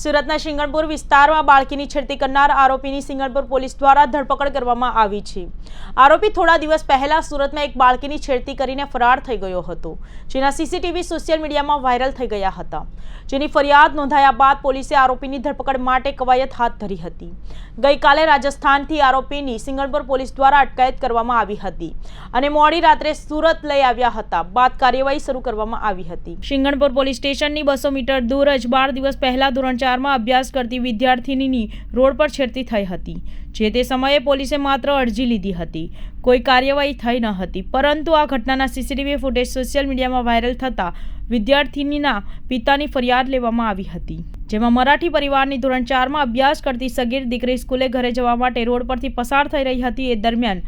સુરતના સિંગણપુર વિસ્તારમાં બાળકીની છેડતી કરનાર આરોપીની સિંગણપુર પોલીસ દ્વારા ધરપકડ કરવામાં આવી છે. આરોપી થોડા દિવસ પહેલા સુરતમાં એક બાળકીની છેડતી કરીને ફરાર થઈ ગયો હતો, જેના સીસીટીવી સોશિયલ મીડિયામાં વાયરલ થઈ ગયા હતા. જેની ફરિયાદ નોંધાયા બાદ પોલીસે આરોપીની ધરપકડ માટે કવાયત હાથ ધરી હતી. ગઈકાલે રાજસ્થાનથી આરોપીની સિંગણપુર પોલીસ દ્વારા અટકાયત કરવામાં આવી હતી અને મોડી રાત્રે સુરત લઈ આવ્યા હતા. બાદ કાર્યવાહી શરૂ કરવામાં આવી હતી. સિંગણપુર પોલીસ સ્ટેશનની બસો મીટર દૂર જ બાર દિવસ પહેલા ધોરણ ચારમાં અભ્યાસ કરતી વિદ્યાર્થિનીની રોડ પર છેડતી થઈ હતી, જે તે સમયે પોલીસે માત્ર અરજી લીધી હતી. કોઈ કાર્યવાહી થઈ ન હતી, પરંતુ આ ઘટનાના સીસીટીવી ફૂટેજ સોશિયલ મીડિયામાં વાયરલ થતાં વિદ્યાર્થિનીના પિતાની ફરિયાદ લેવામાં આવી હતી, જેમાં મરાઠી પરિવારની ધોરણ ચારમાં અભ્યાસ કરતી સગીર દીકરી સ્કૂલે ઘરે જવા માટે રોડ પરથી પસાર થઈ રહી હતી. એ દરમિયાન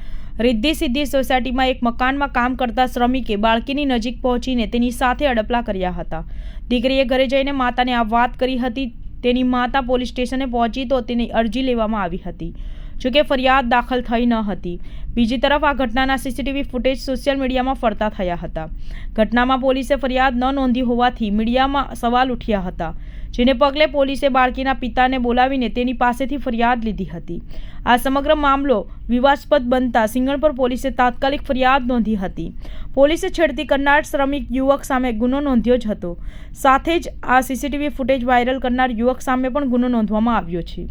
રિદ્ધિ સિદ્ધિ સોસાયટીમાં એક મકાનમાં કામ કરતા શ્રમિકે બાળકીની નજીક પહોંચીને તેની સાથે અડપલા કર્યા હતા. દીકરીએ ઘરે જઈને માતાને આ વાત કરી હતી તેની માતા પોલીસ સ્ટેશને પહોંચી તો તેની અરજી લેવામાં આવી હતી જોકે ફરિયાદ દાખલ થઈ ન હતી. બીજી તરફ આ ઘટનાના સીસીટીવી ફૂટેજ સોશિયલ મીડિયામાં ફરતા થયા હતા. ઘટનામાં પોલીસે ફરિયાદ ન નોંધી હોવાથી મીડિયામાં સવાલ ઉઠ્યા હતા. જેને પગલે પોલીસે બાળકીના પિતાને બોલાવીને તેની પાસેથી ફરિયાદ લીધી હતી. આ સમગ્ર મામલો વિવાદસ્પદ બનતા સિંગણપર પોલીસે તાત્કાલિક ફરિયાદ નોંધી હતી. પોલીસે છેડતી કરનાર શ્રમિક યુવક સામે ગુનો નોંધ્યો જ હતો. સાથે જ આ સીસીટીવી ફૂટેજ વાયરલ કરનાર યુવક સામે પણ ગુનો નોંધવામાં આવ્યો છે.